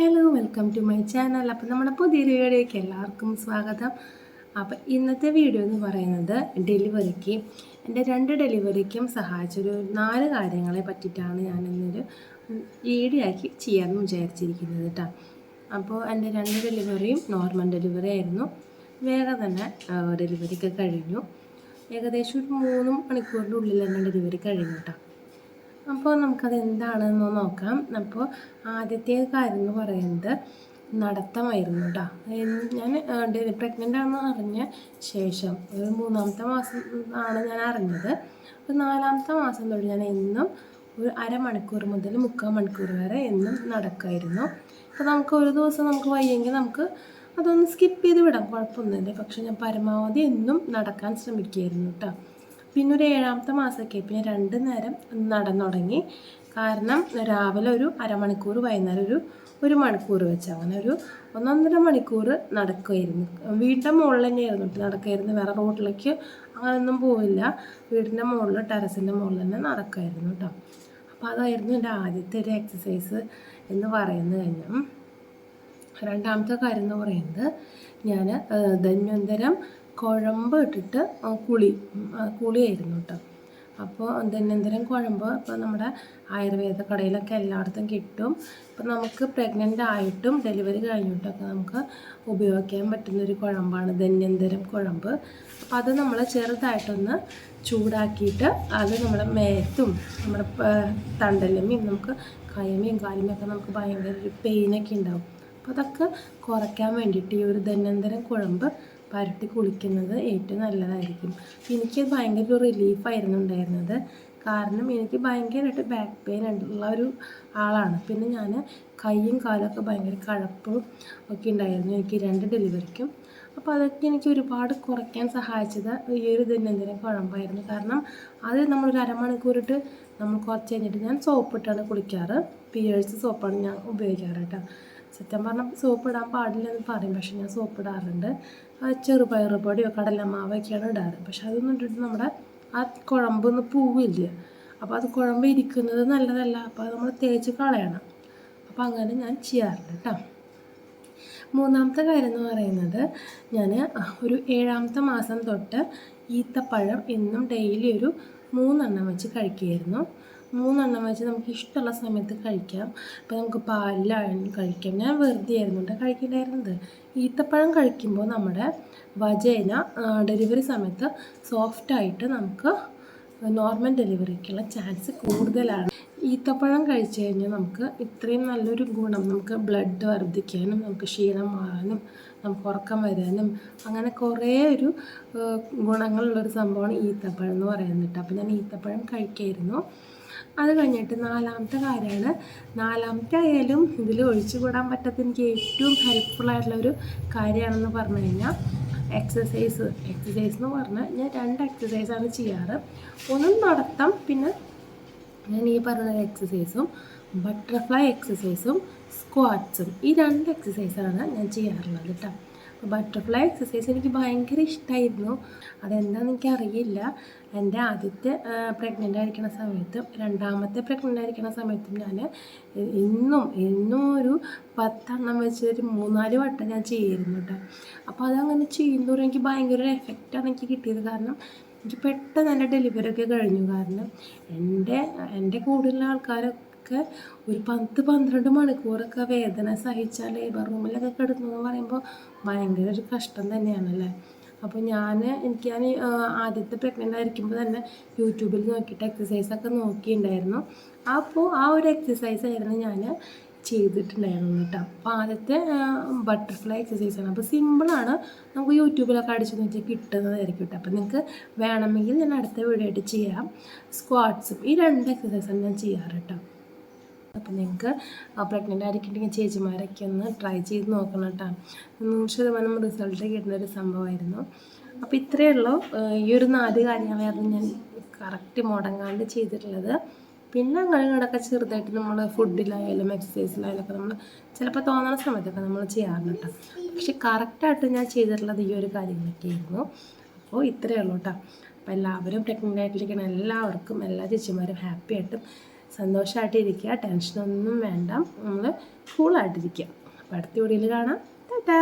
Hello welcome to my channel. അപ്പം നമ്മുടെ പുതിയ വീഡിയോയ്ക്ക് എല്ലാവർക്കും സ്വാഗതം. അപ്പം ഇന്നത്തെ വീഡിയോ എന്ന് പറയുന്നത് ഡെലിവറിക്ക് എന്റെ രണ്ട് ഡെലിവറിക്കും സഹായിച്ചൊരു നാല് കാര്യങ്ങളെ പറ്റിയിട്ടാണ് ഞാൻ ഇന്നൊരു വീഡിയോ ആക്കി ചെയ്യാമെന്ന് വിചാരിച്ചിരിക്കുന്നത് കേട്ടോ അപ്പോൾ എന്റെ രണ്ട് ഡെലിവറിയും നോർമൽ ഡെലിവറി ആയിരുന്നു. വേറെ തന്നെ ഡെലിവറിക്ക് കഴിഞ്ഞു. ഏകദേശം ഒരു മൂന്ന് മണിക്കൂറിന്റെ ഉള്ളിൽ തന്നെ ഡെലിവറി കഴിഞ്ഞു കേട്ടോ അപ്പോൾ നമുക്കത് എന്താണെന്ന് നോക്കാം. അപ്പോൾ ആദ്യത്തെ കാര്യം എന്ന് പറയുന്നത് നടത്തമായിരുന്നു കേട്ടോ ഞാൻ പ്രഗ്നന്റ് ആണെന്ന് അറിഞ്ഞ ശേഷം ഒരു മൂന്നാമത്തെ മാസം ആണ് ഞാൻ അറിഞ്ഞത്. അപ്പോൾ നാലാമത്തെ മാസം തൊട്ട് ഞാൻ എന്നും ഒരു അരമണിക്കൂർ മുതൽ മുക്കാൽ മണിക്കൂർ വരെ എന്നും നടക്കുമായിരുന്നു അപ്പോൾ നമുക്ക് ഒരു ദിവസം നമുക്ക് വയ്യെങ്കിൽ നമുക്ക് അതൊന്ന് സ്കിപ്പ് ചെയ്ത് വിടാം. കുഴപ്പമൊന്നുമില്ല. പക്ഷെ ഞാൻ പരമാവധി എന്നും നടക്കാൻ ശ്രമിക്കുമായിരുന്നു കേട്ടോ പിന്നെ ഒരു ഏഴാമത്തെ മാസമൊക്കെ. പിന്നെ രണ്ട് നേരം നടന്നു തുടങ്ങി കാരണം രാവിലെ ഒരു അരമണിക്കൂർ വൈകുന്നേരം ഒരു ഒരു മണിക്കൂർ വെച്ച് അങ്ങനെ ഒരു ഒന്നൊന്നര മണിക്കൂർ നടക്കുമായിരുന്നു വീടിന്റെ മുകളിൽ തന്നെയായിരുന്നു. നടക്കുമായിരുന്നു വേറെ റോഡിലേക്ക് അങ്ങനെയൊന്നും പോവില്ല. വീടിന്റെ മുകളിൽ ടെറസിന്റെ മുകളിൽ തന്നെ നടക്കുമായിരുന്നു കേട്ടോ. അപ്പോൾ അതായിരുന്നു എന്റെ ആദ്യത്തെ ഒരു എക്സസൈസ് എന്ന് പറയുന്നത് കഴിഞ്ഞാൽ രണ്ടാമത്തെ കാര്യം എന്ന് പറയുന്നത് ഞാൻ ധന്വന്തരം കുഴമ്പ് ഇട്ടിട്ട് കുളി കുളിയായിരുന്നു കേട്ടോ. അപ്പോൾ ദൈനംദിനം കുഴമ്പ് ഇപ്പോൾ നമ്മുടെ ആയുർവേദ കടയിലൊക്കെ എല്ലായിടത്തും കിട്ടും. ഇപ്പോൾ നമുക്ക് പ്രഗ്നന്റ് ആയിട്ടും ഡെലിവറി കഴിഞ്ഞിട്ടൊക്കെ നമുക്ക് ഉപയോഗിക്കാൻ പറ്റുന്ന ഒരു കുഴമ്പാണ് ദൈനംദിനം കുഴമ്പ്. അപ്പോൾ അത് നമ്മൾ ചെറുതായിട്ടൊന്ന് ചൂടാക്കിയിട്ട് അത് നമ്മുടെ മേത്തും നമ്മുടെ തണ്ടലമ്മയും നമുക്ക് കൈമയും കാലുമൊക്കെ നമുക്ക് ഭയങ്കര ഒരു പെയിനൊക്കെ ഉണ്ടാവും. അപ്പോൾ അതൊക്കെ കുറയ്ക്കാൻ വേണ്ടിയിട്ട് ഈ ഒരു ദൈനംദിനം കുഴമ്പ് പരട്ടി കുളിക്കുന്നത് ഏറ്റവും നല്ലതായിരിക്കും. എനിക്ക് ഭയങ്കര ഒരു റിലീഫായിരുന്നു ഉണ്ടായിരുന്നത്. കാരണം എനിക്ക് ഭയങ്കരമായിട്ട് ബാക്ക് പെയിൻ ഉള്ള ഒരു ആളാണ്. പിന്നെ ഞാൻ കൈയും കാലൊക്കെ ഭയങ്കര കഴപ്പും ഒക്കെ ഉണ്ടായിരുന്നു എനിക്ക് രണ്ട് ഡെലിവറിക്കും അപ്പോൾ അതൊക്കെ എനിക്ക് ഒരുപാട് കുറയ്ക്കാൻ സഹായിച്ചത് ഈ ഒരു ദൈനംദിന കുഴമ്പായിരുന്നു. കാരണം അത് നമ്മളൊരു അരമണിക്കൂറിട്ട് നമ്മൾ കുറച്ച് കഴിഞ്ഞിട്ട് ഞാൻ സോപ്പിട്ടാണ് കുളിക്കാറ്. പിയേഴ്സ് സോപ്പാണ് ഞാൻ ഉപയോഗിക്കാറ് കേട്ടോ. സത്യം പറഞ്ഞാൽ സോപ്പ് ഇടാൻ പാടില്ല എന്ന് പറയും. പക്ഷെ ഞാൻ സോപ്പ് ഇടാറുണ്ട് ചെറുപയർ പൊടിയോ കടലമാവൊക്കെയാണ് ഇടാറ്. പക്ഷെ അതൊന്നും ഇട്ടിട്ട് നമ്മുടെ ആ കുഴമ്പൊന്നും പൂവില്ല. അപ്പോൾ അത് കുഴമ്പ് ഇരിക്കുന്നത് നല്ലതല്ല. അപ്പോൾ അത് നമ്മൾ തേച്ച് കളയണം. അപ്പോൾ അങ്ങനെ ഞാൻ ചെയ്യാറുണ്ട് കേട്ടോ മൂന്നാമത്തെ കാര്യം എന്ന് പറയുന്നത് ഞാൻ ഒരു ഏഴാമത്തെ മാസം തൊട്ട് ഈത്തപ്പഴം എന്നും ഡെയിലി ഒരു മൂന്നെണ്ണം വെച്ച് കഴിക്കുമായിരുന്നു മൂന്നെണ്ണം വെച്ച് നമുക്ക് ഇഷ്ടമുള്ള സമയത്ത് കഴിക്കാം. അപ്പോൾ നമുക്ക് പാലിലായാലും കഴിക്കാം. ഞാൻ വെറുതെ ആയിരുന്നു കേട്ടോ കഴിക്കണ്ടായിരുന്നത് ഈത്തപ്പഴം കഴിക്കുമ്പോൾ നമ്മുടെ വജേന ഡെലിവറി സമയത്ത് സോഫ്റ്റായിട്ട് നമുക്ക് നോർമൽ ഡെലിവറിക്കുള്ള ചാൻസ് കൂടുതലാണ്. ഈത്തപ്പഴം കഴിച്ചു കഴിഞ്ഞാൽ നമുക്ക് ഇത്രയും നല്ലൊരു ഗുണം. നമുക്ക് ബ്ലഡ് വർദ്ധിക്കാനും നമുക്ക് ക്ഷീണം മാറാനും നമുക്ക് ഉറക്കം വരാനും അങ്ങനെ കുറേ ഒരു ഗുണങ്ങളുള്ളൊരു സംഭവമാണ് ഈത്തപ്പഴം എന്ന് പറയുന്നത് അപ്പോൾ ഞാൻ ഈത്തപ്പഴം കഴിക്കായിരുന്നു. അത് കഴിഞ്ഞിട്ട് നാലാമത്തെ കാര്യമാണ്. നാലാമത്തെ ആയാലും ഇതിൽ ഒഴിച്ചുകൂടാൻ പറ്റാത്ത എനിക്ക് ഏറ്റവും ഹെൽപ്ഫുൾ ഒരു കാര്യമാണെന്ന് പറഞ്ഞു കഴിഞ്ഞാൽ എക്സസൈസ് എക്സസൈസ് എന്ന് പറഞ്ഞാൽ ഞാൻ രണ്ട് എക്സസൈസാണ് ചെയ്യാറ്. ഒന്ന് നടത്തം പിന്നെ ഞാൻ ഈ പറഞ്ഞ എക്സസൈസും ബട്ടർഫ്ലൈ എക്സസൈസും സ്ക്വാറ്റ്സും ഈ രണ്ട് എക്സസൈസാണ് ഞാൻ ചെയ്യാറുള്ളത് കേട്ടോ അപ്പോൾ ബട്ടർഫ്ലൈ എക്സസൈസ് എനിക്ക് ഭയങ്കര ഇഷ്ടമായിരുന്നു അതെന്താണെന്ന് എനിക്കറിയില്ല. എന്റെ ആദ്യത്തെ പ്രഗ്നന്റ് ആയിരിക്കുന്ന സമയത്തും രണ്ടാമത്തെ പ്രഗ്നന്റ് ആയിരിക്കുന്ന സമയത്തും ഞാൻ ഇന്നും ഇന്നും ഒരു പത്തെണ്ണം വെച്ച് ഒരു മൂന്നാൽ വട്ടം ഞാൻ ചെയ്യുന്നുണ്ട് അപ്പോൾ അതങ്ങനെ ചെയ്യുന്നതോറും എനിക്ക് ഭയങ്കര ഒരു എഫക്റ്റാണ് എനിക്ക് കിട്ടിയത്. കാരണം എനിക്ക് പെട്ടെന്ന് തന്നെ ഡെലിവറി ഒക്കെ കഴിഞ്ഞു. കാരണം എന്റെ എന്റെ കൂടുതലുള്ള ആൾക്കാരൊക്കെ ഒരു പത്ത് പന്ത്രണ്ട് മണിക്കൂറൊക്കെ വേദന സഹിച്ചാൽ ലേബർ റൂമിലൊക്കെ കിടന്നു എന്ന് പറയുമ്പോൾ ഭയങ്കര ഒരു കഷ്ടം തന്നെയാണല്ലേ? അപ്പോൾ ഞാൻ എനിക്ക് ഞാൻ ആദ്യത്തെ പ്രഗ്നന്റ് ആയിരിക്കുമ്പോൾ തന്നെ യൂട്യൂബിൽ നോക്കിയിട്ട് എക്സസൈസൊക്കെ നോക്കിയിട്ടുണ്ടായിരുന്നു. അപ്പോൾ ആ ഒരു എക്സസൈസ് ആയിരുന്നു ഞാൻ ചെയ്തിട്ടുണ്ടായിരുന്നു കേട്ടോ അപ്പോൾ ആദ്യത്തെ ബട്ടർഫ്ലൈ എക്സസൈസാണ് അപ്പോൾ സിമ്പിളാണ് നമുക്ക് യൂട്യൂബിലൊക്കെ അടിച്ചു നോക്കിയാൽ കിട്ടുന്നതായിരിക്കും കേട്ടോ അപ്പോൾ നിങ്ങൾക്ക് വേണമെങ്കിൽ ഞാൻ അടുത്ത വീഡിയോ ആയിട്ട് ചെയ്യാം. സ്ക്വാട്സും ഈ രണ്ട് എക്സസൈസാണ് ഞാൻ ചെയ്യാറ് കേട്ടോ അപ്പം നിങ്ങൾക്ക് പ്രഗ്നന്റ് ആയിരിക്കുന്നുണ്ടെങ്കിൽ ചേച്ചിമാരൊക്കെ ഒന്ന് ട്രൈ ചെയ്ത് നോക്കണം കേട്ടോ നൂറ് ശതമാനം റിസൾട്ട് കിട്ടുന്ന ഒരു സംഭവമായിരുന്നു. അപ്പോൾ ഇത്രയേ ഉള്ളൂ. ഈ ഒരു നാല് കാര്യങ്ങളായിരുന്നു ഞാൻ കറക്റ്റ് മുടങ്ങാണ്ട് ചെയ്തിട്ടുള്ളത്. പിന്നെ അങ്ങനെ ചെറുതായിട്ട് നമ്മൾ ഫുഡിലായാലും എക്സസൈസിലായാലും ഒക്കെ നമ്മൾ ചിലപ്പോൾ തോന്നുന്ന സമയത്തൊക്കെ നമ്മൾ ചെയ്യാറുണ്ട് പക്ഷെ കറക്റ്റായിട്ട് ഞാൻ ചെയ്തിട്ടുള്ളത് ഈ ഒരു കാര്യങ്ങളൊക്കെ ആയിരുന്നു അപ്പോൾ ഇത്രയേ ഉള്ളൂ കേട്ടോ അപ്പോൾ എല്ലാവരും പ്രഗ്നന്റ് ആയിട്ടിരിക്കണം എല്ലാവർക്കും എല്ലാ ചേച്ചിമാരും ഹാപ്പി ആയിട്ടും സന്തോഷമായിട്ടിരിക്കുക ടെൻഷനൊന്നും വേണ്ട. നമ്മൾ കൂളായിട്ടിരിക്കുക അപ്പോൾ അടുത്ത വീഡിയോയിൽ കാണാം. ടാറ്റാ